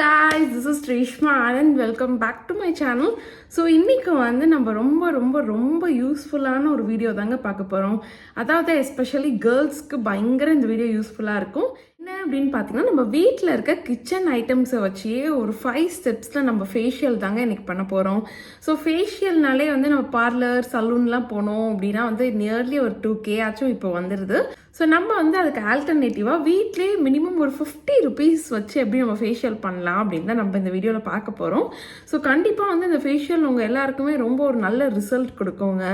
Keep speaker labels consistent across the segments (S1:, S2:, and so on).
S1: guys, this is Reshma Anand welcome back to my channel so இன்றைக்கி வந்து நம்ம ரொம்ப ரொம்ப ரொம்ப யூஸ்ஃபுல்லான ஒரு வீடியோ தாங்க பார்க்க போகிறோம் அதாவது எஸ்பெஷலி கேர்ள்ஸ்க்கு பயங்கர இந்த வீடியோ யூஸ்ஃபுல்லாக இருக்கும். என்ன அப்படின்னு பார்த்தீங்கன்னா நம்ம வீட்டில் இருக்க கிச்சன் ஐட்டம்ஸை வச்சே ஒரு ஃபைவ் ஸ்டெப்ஸில் நம்ம ஃபேஷியல் தாங்க இன்னைக்கு பண்ண போகிறோம் ஸோ ஃபேஷியல்னாலே வந்து நம்ம பார்லர் சலூன்லாம் போனோம் அப்படின்னா வந்து நியர்லி ஒரு டூ கே ஆச்சும் இப்போ வந்துடுது ஸோ நம்ம வந்து அதுக்கு ஆல்டர்னேட்டிவாக வீட்லேயே மினிமம் ஒரு ஃபிஃப்டி ருபீஸ் வச்சு எப்படி நம்ம ஃபேஷியல் பண்ணலாம் அப்படின்னு தான் நம்ம இந்த வீடியோவில் பார்க்க போகிறோம் ஸோ கண்டிப்பாக வந்து இந்த ஃபேஷியல் உங்கள் எல்லாருக்குமே ரொம்ப ஒரு நல்ல ரிசல்ட் கொடுக்குங்க.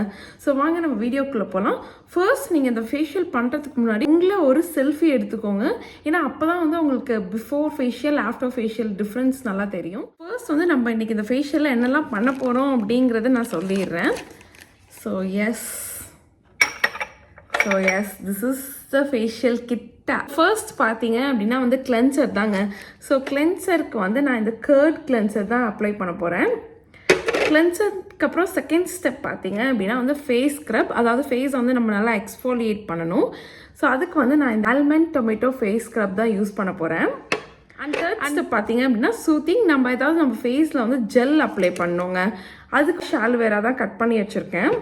S1: ஸோ வாங்க நம்ம வீடியோக்குள்ளே போகலாம் ஃபர்ஸ்ட் நீங்கள் இந்த ஃபேஷியல் பண்ணுறதுக்கு முன்னாடி உங்களை ஒரு செல்ஃபி எடுத்துக்கோங்க. ஏன்னா அப்போ தான் வந்து உங்களுக்கு before facial after facial difference நல்லா தெரியும். ஃபர்ஸ்ட் வந்து நம்ம இன்றைக்கி இந்த ஃபேஷியலில் என்னெல்லாம் பண்ண போகிறோம் அப்படிங்கிறத நான் சொல்லிடுறேன். So yes so yes this is the facial Kitta first பார்த்தீங்க அப்படின்னா வந்து கிளென்சர் தாங்க. ஸோ கிளென்சருக்கு வந்து நான் இந்த கேர்ட் கிளென்சர் தான் அப்ளை பண்ண போகிறேன் கிளென்சருக்கு அப்புறம் செகண்ட் ஸ்டெப் பார்த்தீங்க அப்படின்னா வந்து ஃபேஸ் ஸ்க்ரப் அதாவது ஃபேஸ் வந்து நம்ம நல்லா எக்ஸ்ஃபோலியேட் பண்ணணும். ஸோ அதுக்கு வந்து நான் இந்த ஆல்மண்ட் டொமேட்டோ ஃபேஸ் ஸ்க்ரப் தான் யூஸ் பண்ண போகிறேன் அண்ட் தேர்ட் ஸ்டெப் பார்த்தீங்க அப்படின்னா சூத்திங் நம்ம ஏதாவது நம்ம ஃபேஸில் வந்து ஜெல் அப்ளை பண்ணோங்க அதுக்கு ஷால்வேரா தான் கட் பண்ணி வச்சுருக்கேன்.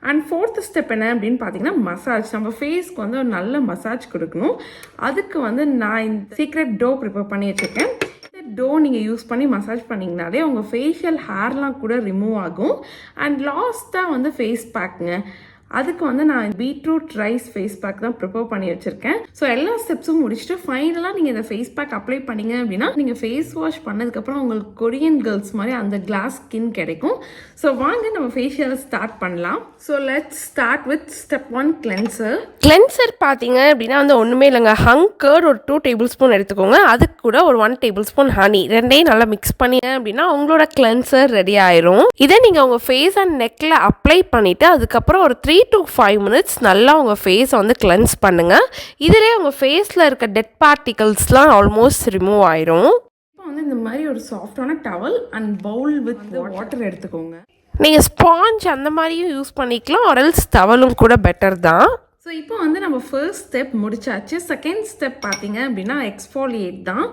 S1: அண்ட் ஃபோர்த் ஸ்டெப் என்ன அப்படின்னு பார்த்தீங்கன்னா மசாஜ் நம்ம ஃபேஸ்க்கு வந்து ஒரு நல்ல மசாஜ் கொடுக்கணும். அதுக்கு வந்து நான் இந்த சீக்ரெட் டோ ப்ரிப்பேர் பண்ணி வச்சுருக்கேன். இந்த டோ நீங்கள் யூஸ் பண்ணி மசாஜ் பண்ணிங்கனாலே உங்கள் ஃபேஷியல் ஹேர்லாம் கூட ரிமூவ் ஆகும். அண்ட் லாஸ்ட்டாக வந்து ஃபேஸ் பேக்குங்க அதுக்கு வந்து நான் பீட்ரூட் ரைஸ் ஃபேஸ் பேக் தான் ப்ரிப்பேர் பண்ணி வச்சிருக்கேன். ஸோ எல்லா ஸ்டெப்ஸும் முடிச்சுட்டு ஃபைனலாக நீங்கள் இந்த ஃபேஸ் பேக் அப்ளை பண்ணீங்க அப்படின்னா நீங்கள் ஃபேஸ் வாஷ் பண்ணதுக்கப்புறம் உங்களுக்கு கொரியன் கேர்ள்ஸ் மாதிரி அந்த கிளாஸ் ஸ்கின் கிடைக்கும். ஸோ வாங்க நம்ம ஃபேஷியலை ஸ்டார்ட் பண்ணலாம். So let's start with step one cleanser
S2: cleanser பார்த்தீங்க அப்படின்னா வந்து ஒன்றுமே இல்லைங்க. ஹங் கர்ட் ஒரு டூ டேபிள் ஸ்பூன் எடுத்துக்கோங்க. அதுக்கு கூட ஒரு ஒன் டேபிள் ஸ்பூன் ஹனி ரெண்டையும் நல்லா மிக்ஸ் பண்ணீங்க அப்படின்னா உங்களோட கிளென்சர் ரெடி ஆயிரும். இதை நீங்கள் உங்கள் ஃபேஸ் அண்ட் நெக்கில் அப்ளை பண்ணிவிட்டு அதுக்கப்புறம் ஒரு த்ரீ டு ஃபைவ் மினிட்ஸ் நல்லா உங்கள் ஃபேஸை வந்து கிளென்ஸ் பண்ணுங்கள் இதிலே உங்கள் ஃபேஸில் இருக்க டெட் பார்ட்டிகல்ஸ்லாம் ஆல்மோஸ்ட் ரிமூவ் ஆயிரும்.
S1: இப்போ வந்து இந்த மாதிரி ஒரு சாஃப்டான towel and bowl with water எடுத்துக்கோங்க.
S2: நீங்கள் ஸ்பாஞ்ச் அந்த மாதிரியும் யூஸ் பண்ணிக்கலாம் ஆரல்ஸ் தவலும் கூட பெட்டர் தான்.
S1: ஸோ இப்போ வந்து நம்ம ஃபர்ஸ்ட் ஸ்டெப் முடிச்சாச்சு. செகண்ட் ஸ்டெப் பார்த்தீங்க அப்படின்னா எக்ஸ்ஃபாலியேட் தான்.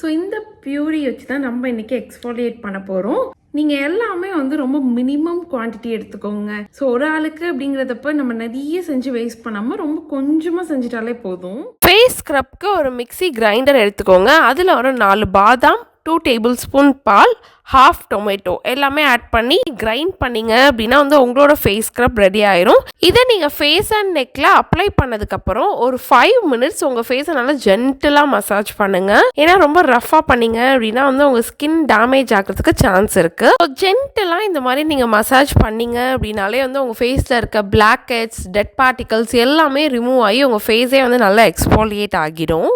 S1: ஸோ இந்த பியூரி வச்சு தான் நம்ம இன்னைக்கு எக்ஸ்ஃபாலியேட் பண்ண போகிறோம் நீங்கள் எல்லாமே வந்து ரொம்ப மினிமம் குவான்டிட்டி எடுத்துக்கோங்க. ஸோ ஒரு ஆளுக்கு அப்படிங்கிறதப்ப நம்ம நிறைய செஞ்சு வேஸ்ட் பண்ணாமல் ரொம்ப கொஞ்சமாக செஞ்சிட்டாலே போதும்.
S2: ஃபேஸ் ஸ்க்ரப்க்கு ஒரு மிக்ஸி கிரைண்டர் எடுத்துக்கோங்க. அதில் ஒரு நாலு பாதாம் டூ டேபிள் ஸ்பூன் பால் ஹாஃப் டொமேட்டோ எல்லாமே ஆட் பண்ணி கிரைண்ட் பண்ணிங்க அப்படின்னா வந்து உங்களோட ஃபேஸ் ஸ்க்ரப் ரெடி ஆயிரும். இதை நீங்கள் ஃபேஸ் அண்ட் நெக்கில் அப்ளை பண்ணதுக்கப்புறம் ஒரு ஃபைவ் மினிட்ஸ் உங்கள் ஃபேஸை நல்லா ஜென்டிலாக மசாஜ் பண்ணுங்க. ஏன்னா ரொம்ப ரஃபாக பண்ணீங்க அப்படின்னா வந்து உங்கள் ஸ்கின் டேமேஜ் ஆகிறதுக்கு சான்ஸ் இருக்குது ஸோ ஜென்டிலாக இந்த மாதிரி நீங்கள் மசாஜ் பண்ணீங்க அப்படின்னாலே வந்து உங்கள் ஃபேஸில் இருக்க பிளாக் ஹெட்ஸ் டெட் பார்ட்டிகல்ஸ் எல்லாமே ரிமூவ் ஆகி உங்கள் ஃபேஸே வந்து நல்லா எக்ஸ்பாலியேட் ஆகிடும்.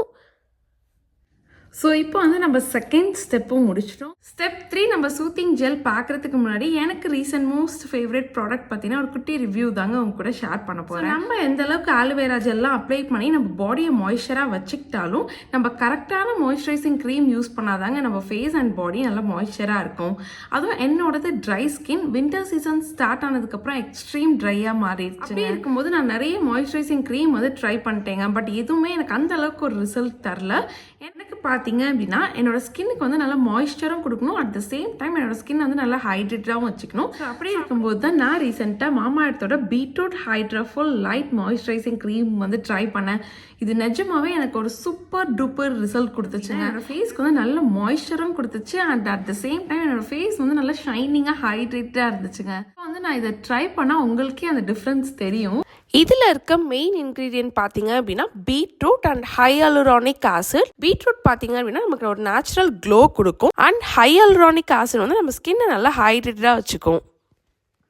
S1: ஸோ இப்போ வந்து நம்ம செகண்ட் ஸ்டெப்பும் முடிச்சிட்டோம். ஸ்டெப் த்ரீ நம்ம சூத்திங் ஜெல் பார்க்கறதுக்கு முன்னாடி எனக்கு ரீசன்ட் மோஸ்ட் ஃபேவரட் ப்ராடக்ட் பார்த்தீங்கன்னா ஒரு குட்டி ரிவ்யூ தாங்க உங்க கூட ஷேர் பண்ண போகிறேன் நம்ம எந்த அளவுக்கு ஆலுவேரா ஜெல்லாம் அப்ளை பண்ணி நம்ம பாடியை மாய்ஸ்சராக வச்சுக்கிட்டாலும் நம்ம கரெக்டான மாய்ஸ்சரைசிங் க்ரீம் யூஸ் பண்ணாதாங்க நம்ம ஃபேஸ் அண்ட் பாடி நல்லா மாய்ஸ்சராக இருக்கும். அதுவும் என்னோடது dry skin winter season start ஆனதுக்கப்புறம் எக்ஸ்ட்ரீம் ட்ரையாக மாறிடுச்சு அப்படி இருக்கும்போது நான் நிறைய மாய்ஸ்சரைசிங் க்ரீம் வந்து ட்ரை பண்ணிட்டேங்க. பட் எதுவுமே எனக்கு அந்த அளவுக்கு ஒரு ரிசல்ட் தரல. எனக்கு பார்த்தீங்க அப்படின்னா என்னோட ஸ்கின்னுக்கு வந்து நல்லா மாய்ஸ்சரும் கொடுக்கணும். அட் த சேம் டைம் என்னோட ஸ்கின் வந்து நல்லா ஹைட்ரேட்டாகவும் வச்சுக்கணும். அப்படி இருக்கும்போது தான் நான் ரீசெண்டாக மாமா எடுத்தோட பீட்ரூட் ஹைட்ராஃபுல் லைட் மாய்ஸ்சரைசிங் க்ரீம் வந்து ட்ரை பண்ணேன். இது நிஜமாவே எனக்கு ஒரு சூப்பர் டூப்பர் ரிசல்ட் கொடுத்துச்சுங்க. என்னோட ஃபேஸ்க்கு வந்து நல்ல மாய்ஸ்சரும் கொடுத்துச்சு. And at the same time என்னோட ஃபேஸ் வந்து நல்லா ஷைனிங்காக ஹைட்ரேட்டாக இருந்துச்சுங்க. வந்து நான் இதை ட்ரை பண்ணால் உங்களுக்கே அந்த டிஃப்ரென்ஸ் தெரியும்.
S2: இதில் இருக்க மெயின் இன்க்ரீடியன்ட் பார்த்தீங்க அப்படின்னா beetroot and hyaluronic acid beetroot பார்த்தீங்க அப்படின்னா நமக்கு ஒரு நேச்சுரல் க்ளோ கொடுக்கும். அண்ட் ஹையலுரானிக் ஆசிட் வந்து நம்ம ஸ்கின்னை நல்லா ஹைட்ரேட்டடாக வச்சுக்கும்.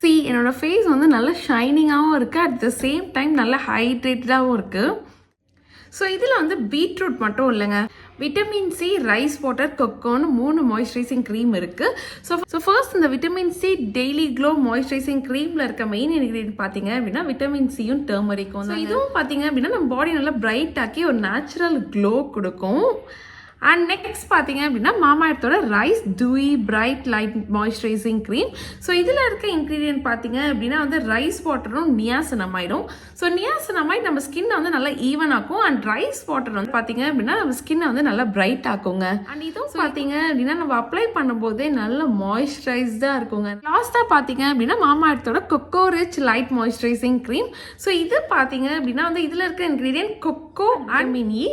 S1: சி என்னோட ஃபேஸ் வந்து நல்லா ஷைனிங்காகவும் இருக்குது அட் த சேம் டைம் நல்லா ஹைட்ரேட்டடாகவும் இருக்குது ஸோ இதில் வந்து பீட்ரூட் மட்டும் இல்லைங்க. விட்டமின் சி ரைஸ் வாட்டர் கொக்கோன்னு மூணு மாய்ஸ்சரைசிங் க்ரீம் இருக்குது ஸோ ஸோ ஃபர்ஸ்ட் இந்த vitamin C daily glow moisturising க்ரீமில் இருக்க மெயின் இன்க்ரீடியன்ட் பார்த்தீங்க அப்படின்னா விட்டமின் சியும் டர்மரிக்கும் ஸோ இதுவும் பார்த்தீங்க அப்படின்னா நம்ம பாடி நல்லா பிரைட் ஆக்கி ஒரு நேச்சுரல் க்ளோ கொடுக்கும். அண்ட் நெக்ஸ்ட் பார்த்தீங்க அப்படின்னா மாமாயத்தோட rice dewy bright light moisturising cream so இதில் இருக்க இன்க்ரீடியன்ட் பார்த்தீங்க அப்படின்னா வந்து ரைஸ் வாட்டரும் நியாசனமாயிடும் ஸோ நியாசனமாயிட் நம்ம ஸ்கின்னை வந்து நல்லா ஈவன் ஆக்கும். அண்ட் ரைஸ் வாட்டர் வந்து பார்த்தீங்க அப்படின்னா நம்ம ஸ்கின்னை வந்து நல்லா பிரைட் ஆக்குங்க. அண்ட் இதுவும் பார்த்தீங்க அப்படின்னா நம்ம அப்ளை பண்ணும்போதே நல்ல மாய்ஸ்சரைஸ்டாக இருக்குங்க. லாஸ்ட்டாக பார்த்தீங்க அப்படின்னா மாமாயத்தோட cocoa rich light moisturising cream so இது பார்த்தீங்க அப்படின்னா வந்து இதில் இருக்க ingredient cocoa and mini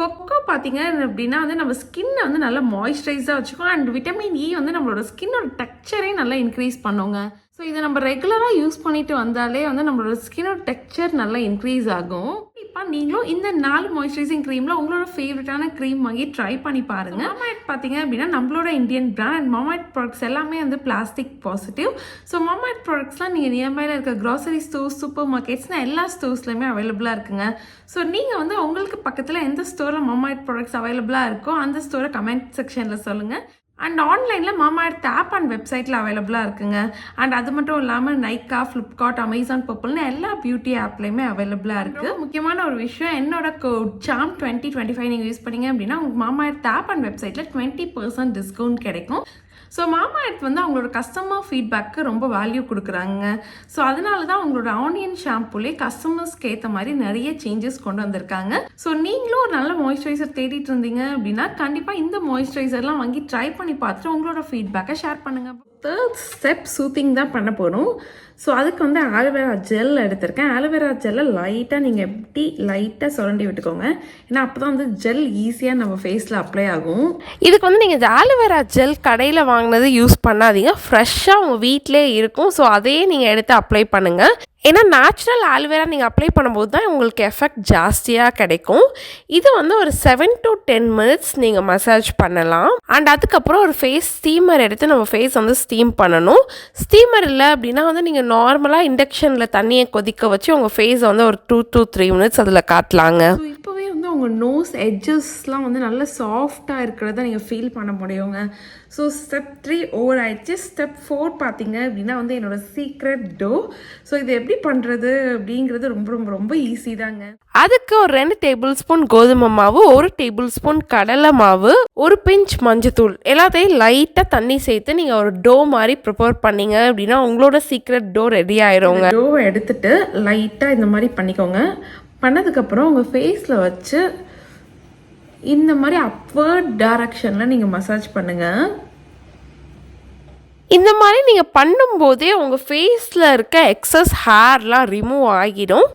S1: cocoa பார்த்தீங்க அப்படின்னா வந்து நம்ம ஸ்கின்னை வந்து நல்லா மாய்ஸ்சரைஸாக வச்சுக்கோ அண்ட் விட்டமின் இ வந்து நம்மளோட ஸ்கின்னோட டெக்ஸ்சரே நல்லா இன்க்ரீஸ் பண்ணுங்க. ஸோ இதை நம்ம ரெகுலராக யூஸ் பண்ணிட்டு வந்தாலே வந்து நம்மளோட ஸ்கின்னோட டெக்ஸ்சர் நல்லா இன்க்ரீஸ் ஆகும். இப்போ நீங்களும் இந்த நாலு மாய்ஸ்சரைசிங் க்ரீமில் உங்களோட ஃபேவரட்டான க்ரீம் வாங்கி ட்ரை பண்ணி பாருங்க. மாமாய்ட் பார்த்தீங்க அப்படின்னா நம்மளோட Indian brand and Mamaearth products எல்லாமே வந்து பிளாஸ்டிக் பாசிட்டிவ் ஸோ மாமாய்ட் ப்ராடக்ட்ஸ்லாம் நீங்கள் நியர்பையில் இருக்க க்ராசரி ஸ்டோர்ஸ் சூப்பர் மார்க்கெட்ஸ்னா எல்லா ஸ்டோர்ஸ்லையுமே அவைலபிளாக இருக்குங்க. ஸோ நீங்கள் வந்து உங்களுக்கு பக்கத்தில் எந்த ஸ்டோரில் மாமாய்ட் ப்ராடக்ட்ஸ் அவைலபிளாக இருக்கோ அந்த ஸ்டோரை கமெண்ட் செக்ஷனில் சொல்லுங்கள் அண்ட் ஆன்லைனில் மாமா எடுத்த ஆப் அண்ட் வெப்சைட்டில் அவைலபிளாக இருக்குங்க. அண்ட் அது மட்டும் இல்லாமல் நைக்கா ஃப்ளிப்கார்ட் அமேசான் பர்பிள்னு எல்லா பியூட்டி ஆப்லேயுமே அவைலபிளாக இருக்குது முக்கியமான ஒரு விஷயம் என்னோட code Sam twenty twenty five நீங்கள் யூஸ் பண்ணீங்க அப்படின்னா உங்களுக்கு மாமா எடுத்த ஆப் அண்ட் வெப்சைட்டில் டுவெண்ட்டி பர்சன்ட் டிஸ்கவுண்ட் கிடைக்கும். ஸோ மாமா எர்த் வந்து அவங்களோட கஸ்டமர் ஃபீட்பேக்கு ரொம்ப வேல்யூ கொடுக்குறாங்க. ஸோ அதனால தான் அவங்களோட ஆனியன் ஷாம்புலே கஸ்டமர்ஸ்க்கு ஏற்ற மாதிரி நிறைய சேஞ்சஸ் கொண்டு வந்திருக்காங்க. ஸோ நீங்களும் ஒரு நல்ல மாய்ஸ்சரைசர் தேடிட்டு இருந்தீங்க அப்படின்னா கண்டிப்பாக இந்த மாய்ஸ்சரைசர்லாம் வாங்கி ட்ரை பண்ணி பார்த்துட்டு உங்களோட ஃபீட்பேக்கை ஷேர் பண்ணுங்கள் தேர்ட் ஸ்டெப் சூத்திங் தான் பண்ண போகிறோம் ஸோ அதுக்கு வந்து ஆலோவேரா ஜெல் எடுத்திருக்கேன். ஆலோவேரா ஜெல்லை லைட்டாக நீங்கள் எப்படி லைட்டாக சுரண்டி விட்டுக்கோங்க. ஏன்னா அப்போ தான் வந்து ஜெல் ஈஸியாக நம்ம ஃபேஸில் அப்ளை ஆகும்.
S2: இதுக்கு வந்து நீங்கள் இந்த ஆலோவேரா ஜெல் கடையில் வாங்கினது யூஸ் பண்ணாதீங்க. ஃப்ரெஷ்ஷாக உங்கள் வீட்டிலே இருக்கும். ஸோ அதையே நீங்கள் எடுத்து அப்ளை பண்ணுங்கள் ஏன்னா நேச்சுரல் ஆலோவேரா நீங்கள் அப்ளை பண்ணும்போது தான் உங்களுக்கு எஃபெக்ட் ஜாஸ்தியாக கிடைக்கும். இது வந்து ஒரு செவன் டு டென் மினிட்ஸ் நீங்கள் மசாஜ் பண்ணலாம். அண்ட் அதுக்கப்புறம் ஒரு ஃபேஸ் ஸ்டீமர் எடுத்து நம்ம ஃபேஸ் வந்து ஸ்டீம் பண்ணணும். ஸ்டீமர் இல்லை அப்படின்னா வந்து நீங்கள் நார்மலாக இண்டக்ஷனில் தண்ணியை கொதிக்க வச்சு உங்கள் ஃபேஸை வந்து ஒரு டூ டு த்ரீ மினிட்ஸ் அதில் காட்டலாங்க.
S1: அவங்க நோஸ் எட்ஜஸ்லாம் வந்து நல்ல சாஃப்டாக இருக்கிறத நீங்கள் ஃபீல் பண்ண முடியுங்க. ஸோ ஸ்டெப் த்ரீ ஓவர் ஆயிடுச்சு ஸ்டெப் ஃபோர் பார்த்தீங்க அப்படின்னா வந்து என்னோட சீக்ரெட் டோ ஸோ இது எப்படி பண்ணுறது அப்படிங்கிறது ரொம்ப ரொம்ப ரொம்ப ஈஸி தாங்க.
S2: அதுக்கு ஒரு ரெண்டு டேபிள் ஸ்பூன் கோதுமை மாவு ஒரு டேபிள் ஸ்பூன் கடலை மாவு ஒரு பிஞ்ச் மஞ்சத்தூள். எல்லாத்தையும் லைட்டாக தண்ணி சேர்த்து நீங்கள் ஒரு டோ மாதிரி ப்ரிப்பேர் பண்ணீங்க அப்படின்னா உங்களோட சீக்ரெட் டோ ரெடி ஆயிருங்க.
S1: டோவை எடுத்துட்டு லைட்டாக இந்த மாதிரி பண்ணிக்கோங்க. பண்ணதுக்கப்புறம் உங்கள் ஃபேஸில் வச்சு இந்த மாதிரி அப்வர்ட் டைரக்ஷனில் நீங்கள் மசாஜ் பண்ணுங்கள்
S2: இந்த மாதிரி நீங்கள் பண்ணும்போதே உங்கள் ஃபேஸில் இருக்க எக்ஸஸ் ஹேர்லாம் ரிமூவ் ஆகிடும்.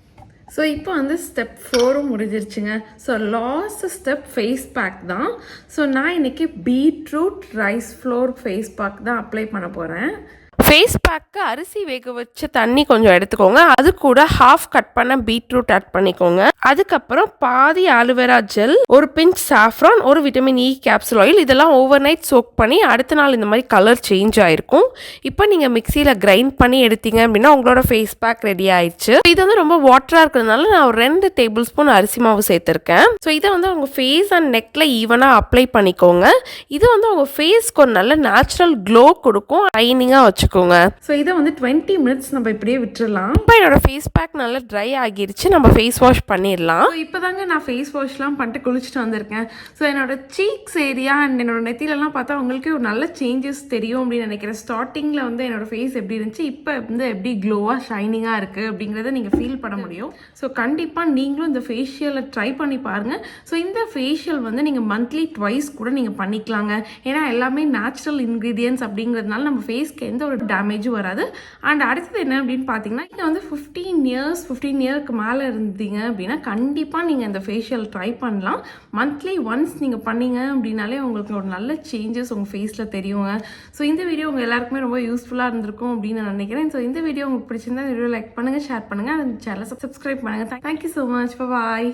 S1: ஸோ இப்போ வந்து ஸ்டெப் ஃபோரும் முடிஞ்சிருச்சுங்க. So last step face pack தான். ஸோ நான் இன்னைக்கு beetroot rice flour face pack தான் அப்ளை பண்ண போகிறேன்
S2: ஃபேஸ் பேக்கு அரிசி வேக வச்ச தண்ணி கொஞ்சம் எடுத்துக்கோங்க. அது கூட ஹாஃப் கட் பண்ண பீட்ரூட் ஆட் பண்ணிக்கோங்க. அதுக்கப்புறம் பாதி ஆலுவேரா ஜெல் ஒரு பிஞ்ச் சாஃப்ரான் ஒரு விட்டமின் இ கேப்சூல் ஆயில் இதெல்லாம் ஓவர் நைட் சோக் பண்ணி அடுத்த நாள் இந்த மாதிரி கலர் சேஞ்ச் ஆயிருக்கும். இப்போ நீங்கள் மிக்சியில் கிரைண்ட் பண்ணி எடுத்தீங்க அப்படின்னா உங்களோட ஃபேஸ் பேக் ரெடி ஆயிடுச்சு. இது வந்து ரொம்ப வாட்டராக இருக்கிறதுனால நான் ஒரு ரெண்டு டேபிள் ஸ்பூன் அரிசி மாவு சேர்த்துருக்கேன். ஸோ இதை வந்து உங்கள் ஃபேஸ் அண்ட் நெக்கில் ஈவனாக அப்ளை பண்ணிக்கோங்க. இது வந்து உங்கள் ஃபேஸ்க்கு ஒரு நல்ல நேச்சுரல் க்ளோ கொடுக்கும். லைனிங்காக வச்சுக்கோங்க.
S1: ஸோ இதை வந்து டுவெண்ட்டி மினிட்ஸ் நம்ம இப்படியே விட்டுறலாம்.
S2: இப்போ என்னோட ஃபேஸ் பேக் நல்லா ட்ரை ஆகிருச்சு. நம்ம ஃபேஸ் வாஷ் பண்ணிடலாம்.
S1: இப்போ தாங்க நான் ஃபேஸ் வாஷ்லாம் பண்ணிட்டு குளிச்சுட்டு வந்திருக்கேன். ஸோ என்னோட சீக்ஸ் ஏரியா அண்ட் என்னோட நெத்திலலாம் பார்த்தா உங்களுக்கு ஒரு நல்ல சேஞ்சஸ் தெரியும் அப்படின்னு நினைக்கிறேன். ஸ்டார்டிங்கில் வந்து என்னோட ஃபேஸ் எப்படி இருந்துச்சு இப்போ வந்து எப்படி க்ளோவாக ஷைனிங்காக இருக்குது அப்படிங்கிறத நீங்கள் ஃபீல் பண்ண முடியும். ஸோ கண்டிப்பாக நீங்களும் இந்த ஃபேஷியலை ட்ரை பண்ணி பாருங்கள் ஸோ இந்த ஃபேஷியல் வந்து நீங்கள் மந்த்லி ட்வைஸ் கூட நீங்கள் பண்ணிக்கலாங்க. ஏன்னா எல்லாமே நேச்சுரல் இன்க்ரீடியன்ஸ் அப்படிங்கிறதுனால நம்ம ஃபேஸ்க்கு எந்த ஒரு டேமேஜும் வராது. அண்ட் அடுத்தது என்ன அப்படின்னு பார்த்தீங்கன்னா நீங்கள் வந்து ஃபிஃப்டீன் இயர்ஸ் ஃபிஃப்டீன் இயர்க்கு மேலே இருந்தீங்க அப்படின்னா கண்டிப்பாக நீங்கள் இந்த ஃபேஷியல் ட்ரை பண்ணலாம். மந்த்லி ஒன்ஸ் நீங்கள் பண்ணீங்க அப்படின்னாலே உங்களுக்கு ஒரு நல்ல சேஞ்சஸ் உங்கள் ஃபேஸில் தெரியுங்க. ஸோ இந்த வீடியோ உங்கள் எல்லாருக்குமே ரொம்ப யூஸ்ஃபுல்லாக இருந்திருக்கும் அப்படின்னு நான் நினைக்கிறேன். ஸோ இந்த வீடியோ உங்களுக்கு பிடிச்சிருந்தா வீடியோ லைக் பண்ணுங்கள் ஷேர் பண்ணுங்கள் அந்த சேனலை சப்ஸ்கிரைப் பண்ணுங்கள் தேங்க்யூ ஸோ மச் பாய்